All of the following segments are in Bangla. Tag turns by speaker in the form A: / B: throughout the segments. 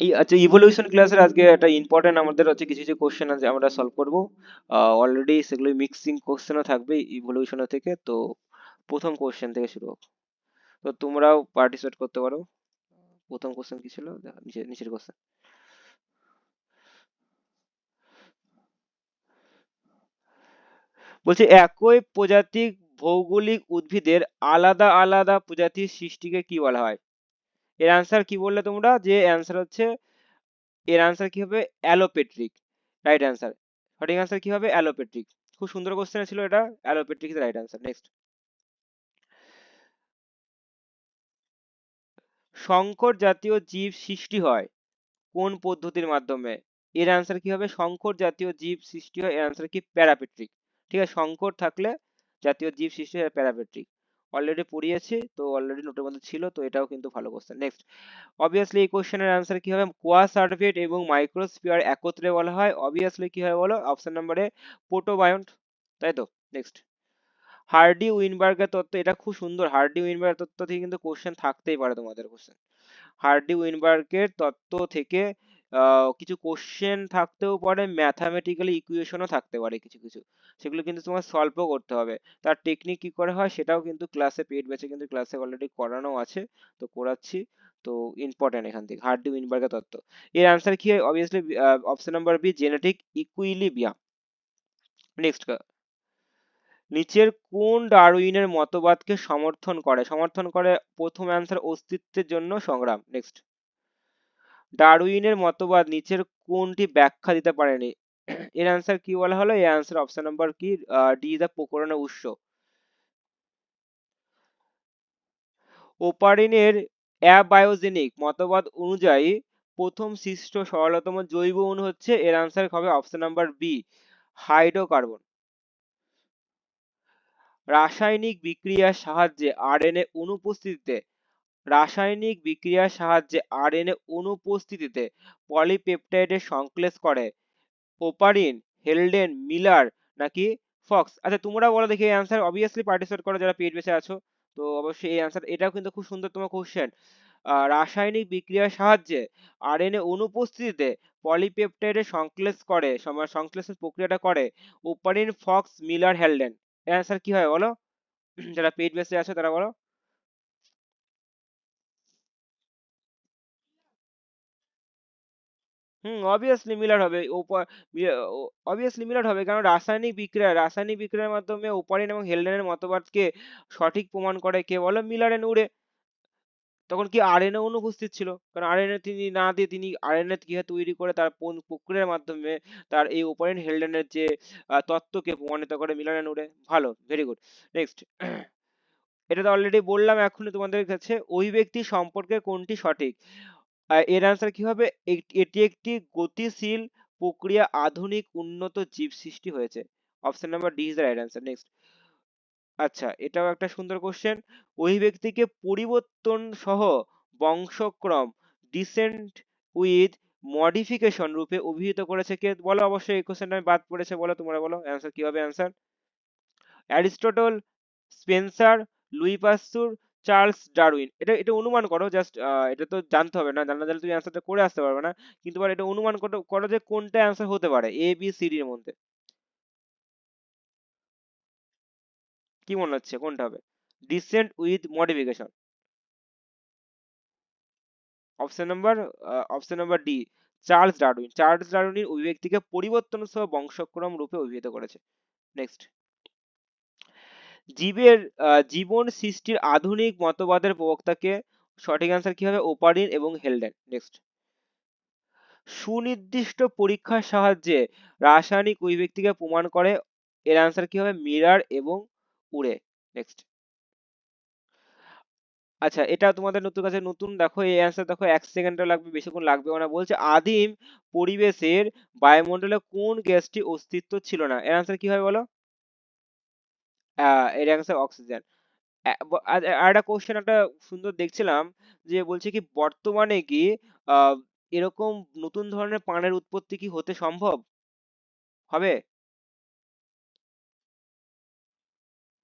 A: এই আচ্ছা ইভলিউশন ক্লাসের আজকে একটা ইম্পর্টেন্ট আমাদের হচ্ছে কিছু কিছু কোশ্চেন আছে, আমরা সলভ করব। অলরেডি সেগুলো মিক্সিং কোশ্চেনও থাকবে ইভলিউশনের থেকে। তো প্রথম কোশ্চেন থেকে শুরু হোক। তো তোমরাও পার্টিসিপেট করতে পারো। প্রথম কোশ্চেন কি ছিল? নিচে নিচের কোশ্চেন বলছে, একই প্রজাতির ভৌগোলিক উদ্ভিদের আলাদা আলাদা প্রজাতির সৃষ্টিকে কি বলা হয়? এর আনসার কি বললে তোমরা? যে অ্যান্সার হচ্ছে, এর আনসার কি হবে? অ্যালোপেট্রিক রাইট অ্যান্সার সঠিক অ্যান্সার কি হবে? অ্যালোপেট্রিক খুব সুন্দর কোশ্চেন ছিল এটা অ্যালোপেট্রিক রাইট অ্যান্সার নেক্সট সংকর জাতীয় জীব সৃষ্টি হয় কোন পদ্ধতির মাধ্যমে? এর আনসার কি হবে? সংকর জাতীয় জীব সৃষ্টি হয়, এর আনসার কি? প্যারাপেট্রিক ঠিক আছে, সংকর থাকলে জাতীয় জীব সৃষ্টি হয় প্যারাপেট্রিক অলরেডি পড়িয়েছি, তো অলরেডি নোটের মধ্যে ছিল, তো এটাও কিন্তু ভালো কোশ্চেন নেক্সট অবভিয়াসলি এই কোশ্চেনের আনসার কি হবে? কোয়া সার্টিফিকেট এবং মাইক্রোস্ফিয়ার একত্রে বলা হয়। অবভিয়াসলি কি হয় বলো? অপশন নম্বরে প্রোটোবায়ন্ট তাই তো? নেক্সট হার্ডি উইনবার্গের তত্ত্ব, এটা খুব সুন্দর। হার্ডি উইনবার্গের তত্ত্ব থেকে কিন্তু কোশ্চেন থাকতেই পারে তোমাদের কোশ্চেন হার্ডি উইনবার্গের তত্ত্ব থেকে কিছু কোশ্চেন থাকতেও পারে ম্যাথামেটিক্যালি ইকুয়েশনও থাকতে পারে কিছু কিছু। সেগুলো কিন্তু তোমার সলভও করতে হবে। তার টেকনিক কি করে হয়, সেটাও কিন্তু ক্লাসে পেড ব্যাচে কিন্তু ক্লাসে অলরেডি করানো আছে। তো করাচ্ছি। তো ইম্পর্টেন্ট এখান থেকে হার্ডি উইনবার্গের তত্ত্ব। এর আনসার কি হয়? Obviously option number B genetic equilibrium next নিচের কোন ডারউইনের মতবাদকে সমর্থন করে? সমর্থন করে প্রথম অ্যান্সার অস্তিত্বের জন্য সংগ্রাম। নেক্সট ডারউইনের মতবাদ নিচের কোনটি ব্যাখ্যা দিতে পারেনি? এর অ্যান্সার কি বলা হলো? এর অ্যান্সার অপশন নাম্বার কি? ডি দা প্রকরণের উৎস। ওপারিনের অ্যাবায়োজেনিক মতবাদ অনুযায়ী প্রথম সৃষ্ট সরলতম জৈব অণু হচ্ছে, এর অ্যান্সার হবে অপশন নাম্বার বি হাইড্রোকার্বন। রাসায়নিক বিক্রিয়ার সাহায্যে আরএনএ অনুপস্থিতিতে রাসায়নিক বিক্রিয়ার সাহায্যে আরএনএ অনুপস্থিতিতে পলিপেপটাইডের সংশ্লেষ করে। ওপারিন হেলডেন মিলার নাকি ফক্স আচ্ছা তোমরা বলো দেখি এই অ্যান্সার অবভিয়াসলি পার্টিসিপেট করো যারা পেজ বেঁচে আছো। তো অবশ্যই এই অ্যান্সার এটাও কিন্তু খুব সুন্দর তোমার কোশ্চেন রাসায়নিক বিক্রিয়ার সাহায্যে আরএনএ অনুপস্থিতিতে পলিপেপটাইডের সংশ্লেষ করে সংশ্লেষের প্রক্রিয়াটা করে Oparin Fox Miller Haldane answer কি হয় বলো? যারা পেড বেসে আছো তারা বলো। হুম অবভিয়াসলি মিলার হবে। অবভিয়াসলি মিলার হবে কারণ রাসায়নিক বিক্রিয়া, রাসায়নিক বিক্রিয়ার মাধ্যমে ওপারিন এবং হেলডেনের মতবাদকে সঠিক প্রমাণ করে কে বলো মিলার এন্ড উরে তখন কি আর আরএনএ অনুপস্থিত ছিল? কারণ আরএনএ তিনি না দিয়ে তিনি আর আরএনএ কীভাবে তৈরি করে তার প্রক্রিয়ার মাধ্যমে তার এই ওপারিন হেলডেনের যে তত্ত্বকে প্রমাণিত করে মিলার এন্ড উরে ভালো ভেরি গুড নেক্সট এটা তো অলরেডি বললাম এখনই তোমাদের কাছে। ওই ব্যক্তি সম্পর্কে কোনটি সঠিক? এর আনসার কি হবে? এটি একটি গতিশীল প্রক্রিয়া আধুনিক উন্নত জীব সৃষ্টি হয়েছে। Option number D is the right answer next আচ্ছা এটাও একটা সুন্দর কোশ্চেন ওই ব্যক্তিকে পরিবর্তন সহ বংশক্রম ডিসেন্ট উইথ মডিফিকেশন রূপে অভিহিত করেছে কে? বলো অবশ্যই, এই কোশ্চেনটা আমি বাদ পড়েছে, বলো তোমরা বলো অ্যান্সার কি হবে? Answer Aristotle Spencer Louis Pasteur Charles Darwin. এটা এটা অনুমান করো জাস্ট এটা তো জানতে হবে না জানা জানলে তুমি অ্যান্সারটা করে আসতে পারবে না। কিন্তু এটা অনুমান করো যে কোনটা অ্যান্সার হতে পারে এ বি সি ডি এর মধ্যে। কি মনে হচ্ছে, কোনটা হবে? Descent with modification option number option number D Charles Darwin. Charles Darwin ওই ব্যক্তিকে পরিবর্তন সহ বংশক্রম রূপে অভিহিত করেছে। নেক্সট জীবের জীবন সৃষ্টির আধুনিক মতবাদের প্রবক্তাকে সঠিক অ্যান্সার কি হবে ওপারিন এবং হেলডেন? নেক্সট সুনির্দিষ্ট পরীক্ষার সাহায্যে রাসায়নিক ওই ব্যক্তিকে প্রমাণ করে, এর অ্যান্সার কি হবে মিরার এবং উড়ে নেক্সট আচ্ছা এটা তোমাদের নতুন কাছে নতুন, দেখো এই অ্যান্সার দেখো এক সেকেন্ডও লাগবে, বেশিক্ষণ লাগবে না, বলছে আদিম পরিবেশের বায়ুমণ্ডলে কোন গ্যাসটি অস্তিত্ব ছিল না? এর অ্যান্সার কি হবে বলো? এর অ্যান্সার অক্সিজেন। আর একটা কোশ্চেন একটা সুন্দর দেখছিলাম যে বলছে কি, বর্তমানে কি এরকম নতুন ধরনের প্রাণের উৎপত্তি কি হতে সম্ভব? হবে?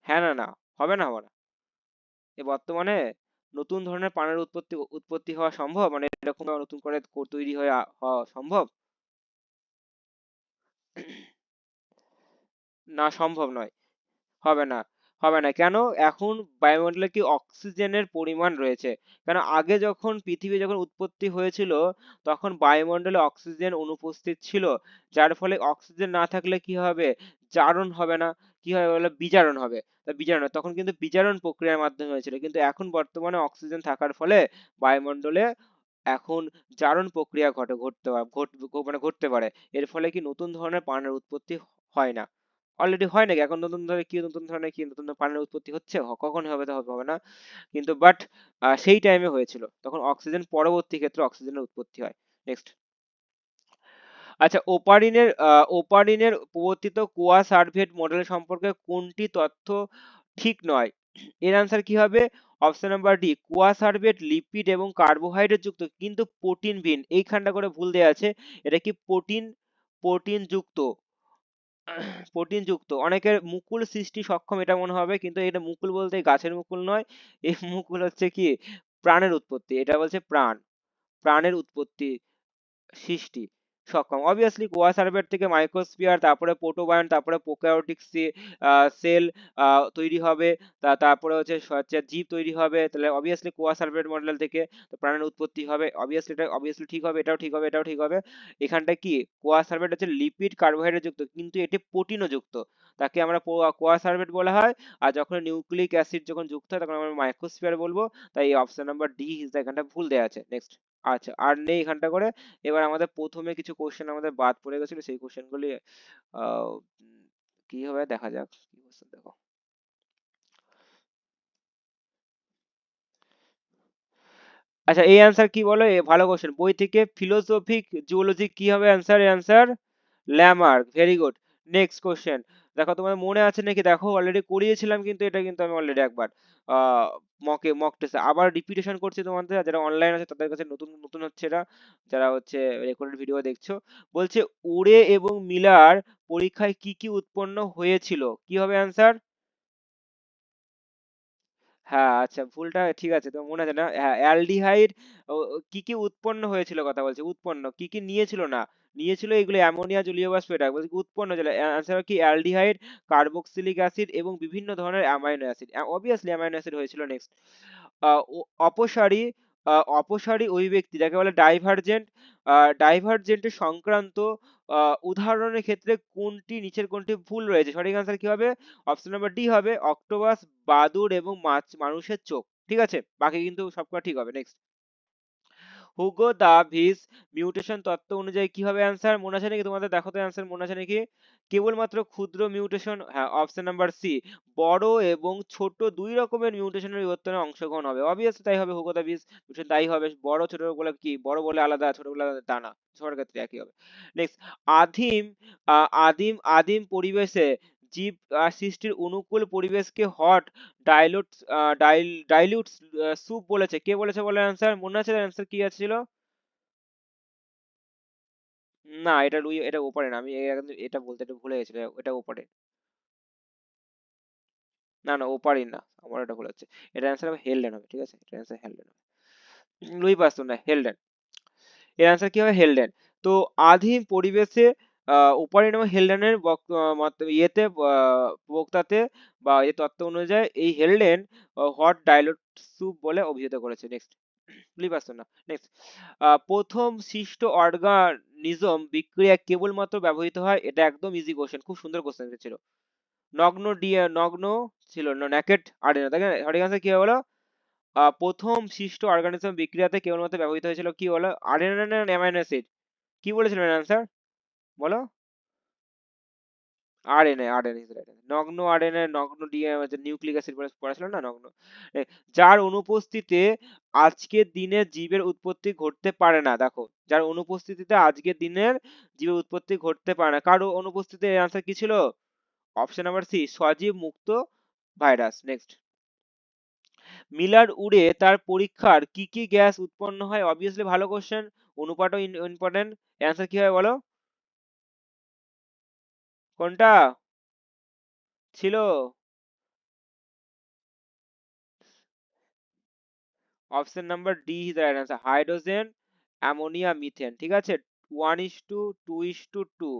A: হ্যাঁ না না, হবে না হবে না। এ বর্তমানে নতুন ধরনের পানের উৎপত্তি উৎপত্তি হওয়া সম্ভব? মানে এরকম নতুন করে তৈরি হয়ে হওয়া সম্ভব? না, সম্ভব নয়। হবে না হবে না। কেন? এখন বায়ুমণ্ডলে কি অক্সিজেনের পরিমাণ রয়েছে? কেন? আগে যখন পৃথিবী যখন উৎপত্তি হয়েছিল, তখন বায়ুমণ্ডলে অক্সিজেন অনুপস্থিত ছিল। যার ফলে অক্সিজেন না থাকলে কি হবে? জারণ হবে না। কি হবে? বলে বিজারণ হবে। বিজারণ তখন কিন্তু বিজারণ প্রক্রিয়ার মাধ্যমে হয়েছিল। কিন্তু এখন বর্তমানে অক্সিজেন থাকার ফলে বায়ুমণ্ডলে এখন জারণ প্রক্রিয়া ঘটে, ঘটতে মানে ঘটতে পারে। এর ফলে কি নতুন ধরনের প্রাণের উৎপত্তি হয় না। অলরেডি হয় নাকি? এখন নতুন ধরনের কি, নতুন ধরনের কি, নতুন প্রাণের উৎপত্তি হচ্ছে? কখন হবে তো হবে না। কিন্তু বাট সেই টাইমে হয়েছিল। তখন অক্সিজেন পরবর্তী ক্ষেত্রে অক্সিজেনের উৎপত্তি হয়। নেক্সট আচ্ছা ওপারিনের ওপারিনের প্রবর্তিত কোয়া সার্ভেট মডেল সম্পর্কে কোনটি তথ্য ঠিক নয়? এর আনসার কি হবে? অপশন নাম্বার ডি কোয়া সার্ভেট লিপিড এবং কার্বোহাইড্রেট যুক্ত কিন্তু প্রোটিন ভিন এইখানটা করে ভুল দেওয়া আছে। এটা কি প্রোটিন প্রোটিন যুক্ত প্রোটিন যুক্ত। অনেকের মুকুল সৃষ্টি সক্ষম এটা মনে হবে, কিন্তু এটা মুকুল বলতে গাছের মুকুল নয়, এই মুকুল হচ্ছে কি? প্রাণের উৎপত্তি। এটা বলছে প্রাণ। প্রাণের উৎপত্তি সৃষ্টি। সক্ষম। অবভিয়াসলি কোয়া থেকে মাইক্রোস্পিয়ার তারপরে প্রোটোবায়ন তারপরে প্রোক্যারিওটিক সেল তৈরি হবে। তারপরে হচ্ছে হচ্ছে জীব তৈরি হবে। তাহলে অবভিয়াসলি কোয়া সার্ভেট মডেল থেকে প্রাণের উৎপত্তি হবে। অবভিয়াসলি এটা অবভিয়াসলি ঠিক হবে, এটাও ঠিক হবে, এটাও ঠিক হবে। এখানটা কি? কোয়া সার্ভেট হচ্ছে লিপিড কার্বোহাইড্রেট যুক্ত, কিন্তু এটি প্রোটিনও যুক্ত। তাকে আমরা কোয়া সার্ভেট বলা হয়। আর যখন নিউক্লিক অ্যাসিড যখন যুক্ত হয়, তখন আমরা মাইক্রোস্ফিয়ার বলব। তাই অপশন নাম্বার ডি ইজ এখানটা ভুল দেওয়া আছে। নেক্সট আচ্ছা আর নেই এখানটা করে। এবার আমাদের প্রথমে কিছু কোশ্চেন আমাদের বাদ পড়ে গেছিল। সেই কোশ্চেনগুলি কি হবে? দেখা যাক। কি কোশ্চেন দেখো। আচ্ছা এই অ্যান্সার কি বলো? ভালো কোশ্চেন বই থেকে ফিলোসফিক জুওলজি কি হবে? Answer answer Lamarck very good next question দেখো তোমাদের মনে আছে নাকি? দেখো অলরেডি করিয়েছিলাম কিন্তু এটা কিন্তু আমি অলরেডি একবার মকে মক টেস্ট আবার রিপিটেশন করছি তোমাদের, যারা অনলাইন আছে তাদের কাছে নতুন নতুন হচ্ছে এটা যারা হচ্ছে রেকর্ডেড ভিডিও দেখছ। বলছে, উড়ে এবং মিলার পরীক্ষায় কি কি উৎপন্ন হয়েছিল? কি হবে অ্যান্সার হ্যাঁ আচ্ছা ভুলটা ঠিক আছে তো মনে আছে না? হ্যাঁ অ্যালডিহাইড কি কি উৎপন্ন হয়েছিল কথা বলছে, উৎপন্ন, কি কি নিয়েছিল না? নিয়েছিল এগুলো অ্যামোনিয়া, জলীয় বাষ্প, এটা উৎপন্ন ছিল অ্যান্সার কি? অ্যালডিহাইড, কার্বক্সিলিক অ্যাসিড এবং বিভিন্ন ধরনের amino acid. Obviously amino acid হয়েছিল নেক্সট অপসারী অপসারী অভিব্যক্তি যাকে বলে ডাইভারজেন্ট ডাইভারজেন্টের সংক্রান্ত উদাহরণের ক্ষেত্রে কোনটি নিচের কোনটি ভুল রয়েছে? সঠিক আনসার কি হবে? অপশন নাম্বার ডি হবে অক্টোপাস বাদুর এবং মাছ, মানুষের চোখ। ঠিক আছে? বাকি কিন্তু সবকটা ঠিক হবে। Next Hugo de Vries mutation তত্ত্ব অনুযায়ী কি হবে অ্যান্সার মনে আছে নাকি তোমাদের? দেখো তো অ্যান্সার মনে আছে নাকি? কেবলমাত্র ক্ষুদ্র মিউটেশন হ্যাঁ অপশন নাম্বার সি বড় এবং ছোট দুই রকমের মিউটেশনের বিবর্তনে অংশগ্রহণ হবে। অবভিয়াসলি তাই হবে হুগো দা ভিস মিউটেশন তাই হবে। বড়, ছোট বলে কি? বড় বলে আলাদা, ছোট বলে আলাদা, তা না। সবার ক্ষেত্রে একই হবে। নেক্সট আদিম আদিম আদিম পরিবেশে জীব সৃষ্টির অনুকূল পরিবেশকে হট ডাইলুট ডাইলিউট স্যুপ বলেছে। কে বলেছে বলে অ্যান্সার মনে আছে অ্যান্সার কি ছিল? না, এটা লুই এটা ওপারে না। আমি এটা বলতে একটু ভুলে গেছিলাম এটা ওপারে। না না ওপারে না। আমার এটা ভুল হচ্ছে। এটা অ্যান্সার হবে হেলডেন হবে, ঠিক আছে? এটা অ্যান্সার হেলডেন লুই পাস্তুর না হেলডেন এর অ্যান্সার কি হবে? হেলডেন তো আদিম পরিবেশে উপারিনাম হেলডেনের ইয়েতে বক্তাতে বা এই তত্ত্ব অনুযায়ী এই হেলডেন হট ডাইলট স্যুপ বলে অভিহিত করেছে। নেক্সট না। নেক্সট প্রথম সৃষ্ট অর্গানিজম বিক্রিয়া কেবলমাত্র ব্যবহৃত হয়, এটা একদম ইজি কোশ্চেন খুব সুন্দর কোশ্চেন ছিল। নগ্ন ডিয়া, নগ্ন ছিল ন্যাকেট আর্ডিনা তাই সঠিক আনসার কি হলো প্রথম সৃষ্ট অর্গানিজম বিক্রিয়াতে কেবলমাত্র ব্যবহৃত হয়েছিল কি হলো আর্ডিনান অ্যামাইনো অ্যাসিড কি বলেছিলেন অ্যান্সার বলো? আরএনএ আরএনএ নগ্ন আরএনএ, নগ্ন ডিএনএ নিউক্লিক অ্যাসিড পড়াছিল না নগ্ন? যার অনুপস্থিতিতে আজকের দিনে জীবের উৎপত্তি ঘটতে পারে না, দেখো। যার অনুপস্থিতিতে আজকের দিনের জীবের উৎপত্তি ঘটতে পারে না। কারও অনুপস্থিতিতে এর আনসার কি ছিল? অপশন নাম্বার সি সজীব মুক্ত ভাইরাস। নেক্সট মিলার উড়ে তার পরীক্ষার কি কি গ্যাস উৎপন্ন হয়? অবভিয়াসলি ভালো কোশ্চেন অনুপাতও ইম্পর্টেন্ট অ্যান্সার কি হয় বলো? কোনটা? ছিল। Option number D is right answer hydrogen, ammonia, methane, ঠিক আছে? One is to two is to two.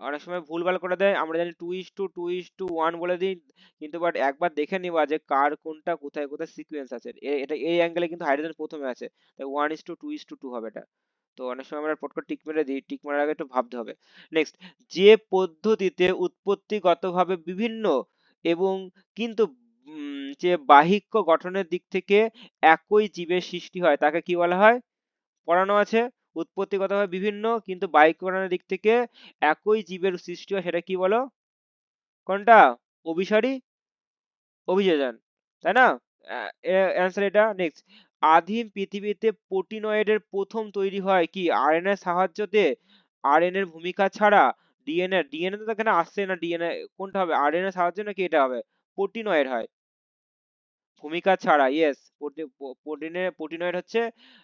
A: অনেক সময় ভুলভাল করে দেয়, আমরা জানি two is to two is to, one বলে দিই, কিন্তু বাট একবার দেখে নিবা যে কার কোনটা কোথায় কোথায় সিকোয়েন্স আছে। এটা এই অ্যাঙ্গেলে কিন্তু হাইড্রোজেন প্রথমে আছে, তাই one is to two is to two হবে এটা। তো অনেক সময় আমরা পট করে টিক মেরে দিই, টিক মারার আগে একটু ভাবতে হবে। নেক্সট যে পদ্ধতিতে উৎপত্তিগতভাবে বিভিন্ন এবং কিন্তু যে বাহিক্য গঠনের দিক থেকে একই জীবের সৃষ্টি হয়, তাকে কি বলা হয়? পড়ানো আছে। উৎপত্তিগতভাবে বিভিন্ন কিন্তু বাহিক্য গঠনের দিক থেকে একই জীবের সৃষ্টি হয়, সেটা কি বলো? কোনটা? অভিসারী? অভিযোজন। তাই না? অ্যান্সার এটা নেক্সট আদিম পৃথিবীতে প্রোটিনয়েডের প্রথম তৈরি হয় কি? আরএনএ সাহায্যতে আরএনএ এর ভূমিকা ছাড়া? ডিএনএ ডিএনএ তো এখানে আসছে না ডিএনএ কোনটা হবে? আরএনএ সাহায্য নাকি এটা হবে? প্রোটিনয়েড হয়। ভূমিকা ছাড়া ইয়েস প্রোটিনের প্রোটিনয়েড হচ্ছে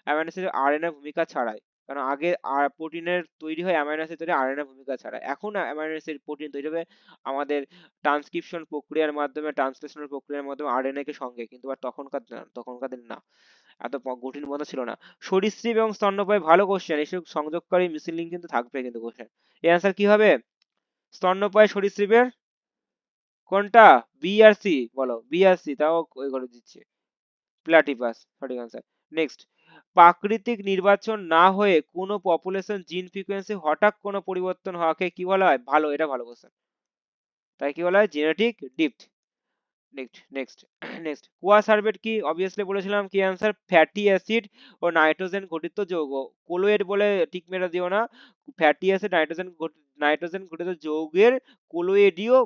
A: অ্যামাইনো অ্যাসিড আরএনএ ভূমিকা ছাড়াই। কারণ আগে আর প্রোটিনের তৈরি হয় অ্যামাইনো অ্যাসিড তৈরি আরএনএ ভূমিকা ছাড়া। এখন অ্যামাইনো অ্যাসিড প্রোটিন তৈরি হবে আমাদের ট্রান্সক্রিপশন প্রক্রিয়ার মাধ্যমে ট্রান্সলেশনের প্রক্রিয়ার মাধ্যমে আরএনএ কে সঙ্গে, কিন্তু আর তখনকার তখনকার দিন না। এত কঠিন মতো ছিল না। সরীসৃপ এবং স্তন্যপায়ী, ভালো কোশ্চেন এসব সংযোগকারী মিসিং লিঙ্ক কিন্তু থাকবে কিন্তু কোশ্চেন এর অ্যান্সার কি হবে? স্তন্যপায়ী সরীসৃপের কোনটা? বি আর সি বলো। বি আর সি তাও ওই করে দিচ্ছে। প্লাটিপাস সঠিক আনসার নেক্সট প্রাকৃতিক নির্বাচন না হয়ে কোনো পপুলেশন জিন ফ্রিকোয়েন্সি হঠাৎ কোনো পরিবর্তন হওয়াকে কি বলা হয়? ভালো, এটা ভালো কোশ্চেন তাই কি বলা হয়? Genetic drift next next next coacervate কি? অবভিয়াসলি বলেছিলাম কি অ্যান্সার ফ্যাটি অ্যাসিড ও নাইট্রোজেন ঘটিত যৌগ। কোলোয়েড বলে ঠিক মেরে দিও না। ফ্যাটি অ্যাসিড নাইট্রোজেন নাইট্রোজেন ঘটিত যৌগের কোলোয়েডীয়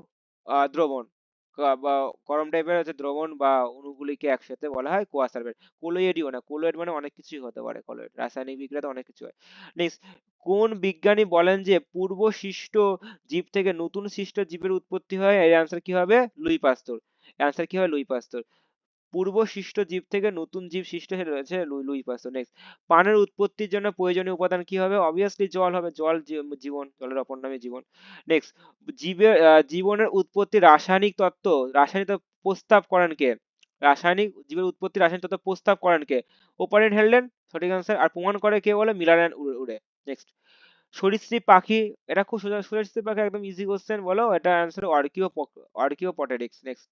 A: দ্রবণ। টাইপের হচ্ছে দ্রবণ বা একসাথে বলা হয় কোলোয়েডীয় না কোলোয়েড মানে অনেক কিছুই হতে পারে কোলোয়েড রাসায়নিক বিক্রিয়াতে অনেক কিছু হয়। নেক্সট কোন বিজ্ঞানী বলেন যে পূর্ব সৃষ্ট জীব থেকে নতুন সৃষ্ট জীবের উৎপত্তি হয়? এর অ্যান্সার কি হবে? লুই পাস্তুর। অ্যান্সার কি হবে লুই পাস্তুর। পূর্ব সৃষ্ট জীব থেকে নতুন জীব সৃষ্ট হয়ে রয়েছে লুই লুই পাস্তুর নেক্সট পানের উৎপত্তির জন্য প্রয়োজনীয় উপাদান কি হবে? অবভিয়াসলি জল হবে। জল জীবন, জলের অপর নামে জীবন নেক্সট জীবের জীবনের উৎপত্তি রাসায়নিক তত্ত্ব রাসায়নিক তত্ত্ব প্রস্তাব করেন কে? রাসায়নিক জীবের উৎপত্তি রাসায়নিক তত্ত্ব প্রস্তাব করেন কে? ওপারেন হেলডেন, সঠিক অ্যান্সার আর প্রমাণ করে কে বলে? মিলার অ্যান্ড উড়ে। নেক্সট সরীসৃপ পাখি, এটা খুব সোজা, সরীসৃপ পাখি একদম ইজি কোশ্চেন বলো। এটা অ্যান্সার অর্কিও অর্কিও পটেরিক্স নেক্সট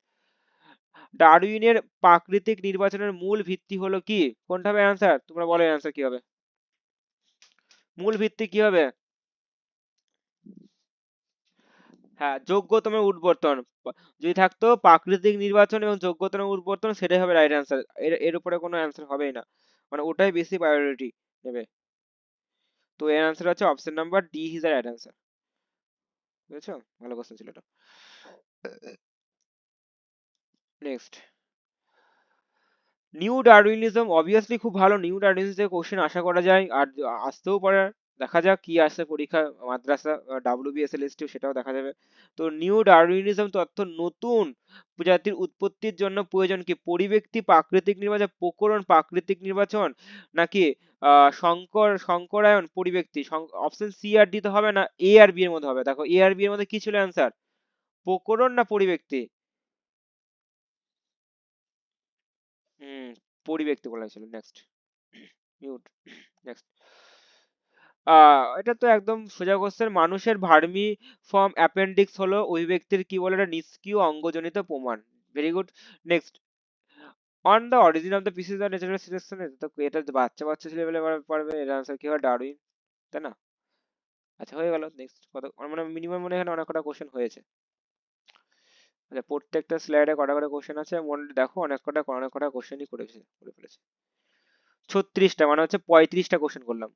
A: ডারউইনের প্রাকৃতিক নির্বাচনের মূল ভিত্তি হলো কি? কোনটা হবে অ্যান্সার তোমরা বলো অ্যান্সার কি হবে মূল ভিত্তি কি হবে? হ্যাঁ যোগ্যতমের উদ্বর্তন। যদি থাকতো প্রাকৃতিক নির্বাচন এবং যোগ্যতমের উদ্বর্তন, সেটাই হবে রাইট অ্যান্সার এর এর উপরে কোনো অ্যান্সার হবেই না। মানে ওটাই বেশি প্রায়োরিটি নেবে। তো এর অ্যান্সার হচ্ছে option number D is the right answer বুঝেছ? ভালো কোশ্চেন ছিল এটা। নেক্সট নিউ ডারউইনিজম অবভিয়াসলি খুব ভালো। নিউ ডারউইনিজম থেকে কোশ্চেন আশা করা যায়। আর আসতেও পারে। দেখা যাক কি আসে পরীক্ষা। মাদ্রাসা ডাব্লিউ ডাব্লিউবিএসএলএসটি সেটাও দেখা যাবে। তো নিউ ডারউইনিজম তথ্য নতুন প্রজাতির উৎপত্তির জন্য প্রয়োজন কি? পরিব্যক্তি, প্রাকৃতিক নির্বাচন, প্রকরণ, প্রাকৃতিক নির্বাচন? নাকি আহ সংকর, সংকরায়ন, পরিব্যক্তি? অপশন সি আর ডি তো হবে না এ আর বি এর মধ্যে হবে? দেখো এ আর বি এর মধ্যে কি ছিল অ্যান্সার প্রকরণ না পরিব্যক্তি? পরিব্যক্তি বলা হয়েছিল নেক্সট মিউট নেক্সট এটা তো একদম সোজা কোশ্চেন মানুষের ভার্মি ফর্ম অ্যাপেন্ডিক্স হলো ওই ব্যক্তির কি বলে? এটা নিষ্ক্রিয় অঙ্গজনিত প্রমাণ। Very good next on the origin of the species of natural selection তো এটা বাচ্চা বাচ্চা লেভেলে পারবে এর আনসার কি হবে ডারউইন তাই না? আচ্ছা হয়ে গেল। নেক্সট কত মানে মিনিমাম মনে হয় অনেক কটা কোশ্চেন হয়েছে। আচ্ছা প্রত্যেকটা স্লাইডে কটা করে কোশ্চেন আছে? মনে দেখো, অনেক কটা অনেক কটা কোশ্চেনই করেছে করে ফেলেছে। ছত্রিশটা মানে হচ্ছে পঁয়ত্রিশটা কোশ্চেন করলাম।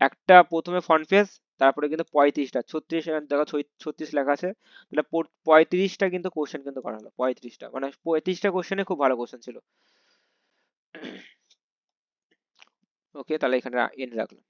A: একটা প্রথমে ফ্রন্ট পেজ তারপরে কিন্তু পঁয়ত্রিশটা। ছত্রিশ দেখো ছত্রিশ লেখা আছে। তাহলে পঁয়ত্রিশটা কিন্তু কোশ্চেন কিন্তু করা হলো, পঁয়ত্রিশটা। মানে পঁয়ত্রিশটা কোশ্চেনে খুব ভালো কোশ্চেন ছিল। ওকে তাহলে এখানে এন্ড রাখলাম।